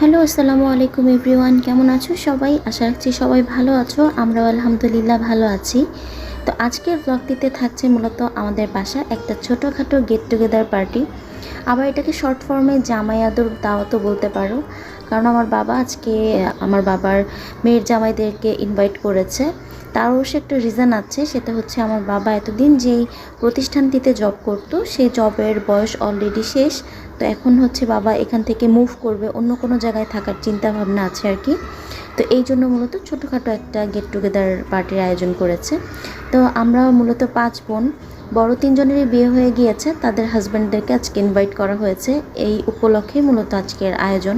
Hello, আসসালামু আলাইকুম everyone, কেমন আছো সবাই? আশা রাখছি সবাই ভালো আছো, আমরাও আলহামদুলিল্লাহ ভালো আছি। তো আজকের ব্লগটিতে থাকছে মূলত আমাদের বাসা, একটা ছোটোখাটো গেট টুগেদার পার্টি আবার এটাকে শর্ট ফর্মে জামাই আদর দাওয়াতও বলতে পারো। কারণ আমার বাবা আজকে, আমার বাবার মেয়ের জামাইদেরকে ইনভাইট করেছে। তার অবশ্য একটা রিজন আছে, সেটা হচ্ছে আমার বাবা এতদিন যেই প্রতিষ্ঠানটিতে জব করত সেই জবের বয়স অলরেডি শেষ। তো এখন হচ্ছে বাবা এখান থেকে মুভ করবে, অন্য কোনো জায়গায় থাকার চিন্তা ভাবনা আছে আর কি। তো এই জন্য মূলত ছোটোখাটো একটা গেট টুগেদার পার্টির আয়োজন করেছে। তো আমরা মূলত পাঁচ বোন। বড় তিনজনেরই বিয়ে হয়ে গিয়েছে। তাদের হাজব্যান্ডদেরকে আজকে ইনভাইট করা হয়েছে। এই উপলক্ষে মূলত আজকের আয়োজন।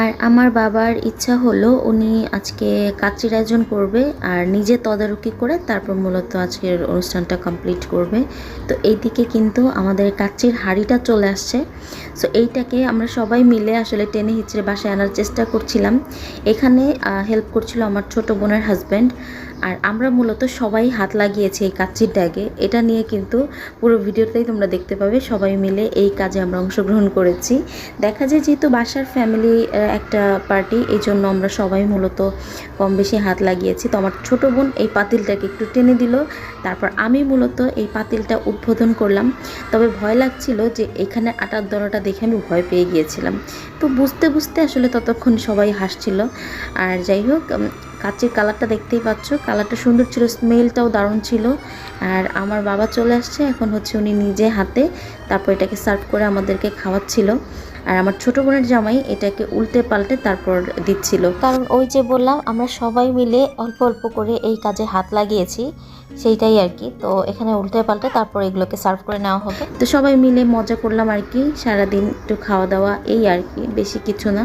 আর আমার বাবার ইচ্ছা হলো উনি আজকে কাচির আয়োজন করবে আর নিজে তদারকি করে তারপর মূলত আজকের অনুষ্ঠানটা কমপ্লিট করবে। তো এইদিকে কিন্তু আমাদের কাচির হাঁড়িটা চলে আসছে। সো এইটাকে আমরা সবাই মিলে আসলে টেনে হিচড়ে বাসায় আনার চেষ্টা করছিলাম। এখানে হেল্প করছিল আমার ছোট বোনের হাজব্যান্ড আর আমরা মূলত সবাই হাত লাগিয়েছি এই কাচির ড্যাগে। এটা নিয়ে কিন্তু পুরো ভিডিওটাই তোমরা দেখতে পাবে, সবাই মিলে এই কাজে আমরা অংশগ্রহণ করেছি। দেখা যায় যেহেতু বাসার ফ্যামিলি একটা পার্টি এই জন্য আমরা সবাই মূলত কম বেশি হাত লাগিয়েছি। তো আমার ছোট বোন এই পাতিলটাকে একটু টেনে দিল, তারপর আমি মূলত এই পাতিলটা উদ্বোধন করলাম। তবে ভয় লাগছিল যে এখানে আটার দড়াটা দেখে আমি ভয় পেয়ে গিয়েছিলাম। তো বুঝতে বুঝতে আসলে ততক্ষণ সবাই হাসছিল। আর যাই হোক কাচের কালারটা দেখতেই পাচ্ছ। কালারটা সুন্দর ছিল, স্মেলটাও দারুণ ছিল। আর আমার বাবা চলে আসছে, এখন হচ্ছে উনি নিজে হাতে তারপর এটাকে সার্ভ করে আমাদেরকে খাওয়াচ্ছিল। আর আমার ছোট বোনের জামাই এটাকে উল্টে পাল্টে তারপর দিচ্ছিল। কারণ ওই যে বললাম, আমরা সবাই মিলে অল্প অল্প করে এই কাজে হাত লাগিয়েছি। সেইটাই আর কি। তো এখানে উল্টে পাল্টে তারপর এগুলোকে সার্ভ করে নেওয়া হবে। তো সবাই মিলে মজা করলাম আর কি, সারাদিন একটু খাওয়া দাওয়া, এই আর কি, বেশি কিছু না।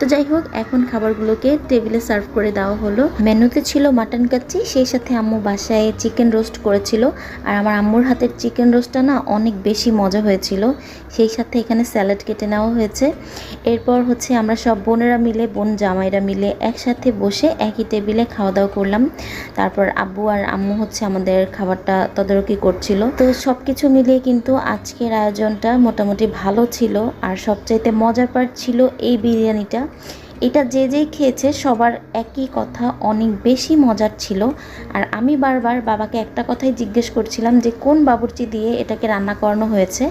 তো যাই হোক, এখন খাবারগুলোকে টেবিলে সার্ভ করে দেওয়া হলো। মেনুতে ছিল মাটন কাচ্চি, সেই সাথে আম্মু বাসায় চিকেন রোস্ট করেছিল। আর আমার আম্মুর হাতের চিকেন রোস্টটা না অনেক বেশি মজা হয়েছিল। সেই সাথে এখানে স্যালাড কেটে নেওয়া হয়েছে। এরপর হচ্ছে আমরা সব বোনেরা মিলে, বোন জামাইরা মিলে একসাথে বসে একই টেবিলে খাওয়া দাওয়া করলাম। তারপর আব্বু আর আম্মু হচ্ছে আমাদের খাবারটা তদারকি করছিল। তো সব কিছু মিলিয়ে কিন্তু আজকের আয়োজনটা মোটামুটি ভালো ছিল। আর সবচাইতে মজার পার্ট ছিল এই বিরিয়ানিটা। এটা যে যেই খেয়েছে সবার একই কথা, অনেক বেশি মজার ছিল। আর আমি বারবার বাবাকে একটা কথাই জিজ্ঞেস করছিলাম যে, কোন বাবুর্চি দিয়ে এটাকে রান্না করানো হয়েছে?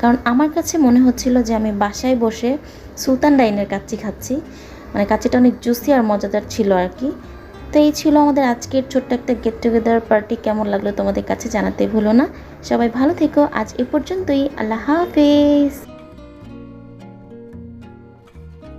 কারণ আমার কাছে মনে হচ্ছিল যে, আমি বাসায় বসে সুলতান ডাইনের কাচ্চি খাচ্ছি। মানে কাচ্চিটা অনেক জুসি আর মজাদার ছিল আর কি। তো এই ছিল আমাদের আজকের ছোট্ট একটা গেট টুগেদার পার্টি কেমন লাগল তোমাদের কাছে জানাতে ভুলো না। সবাই ভালো থেকো। আজ এ পর্যন্তই। আল্লাহ হাফেজ।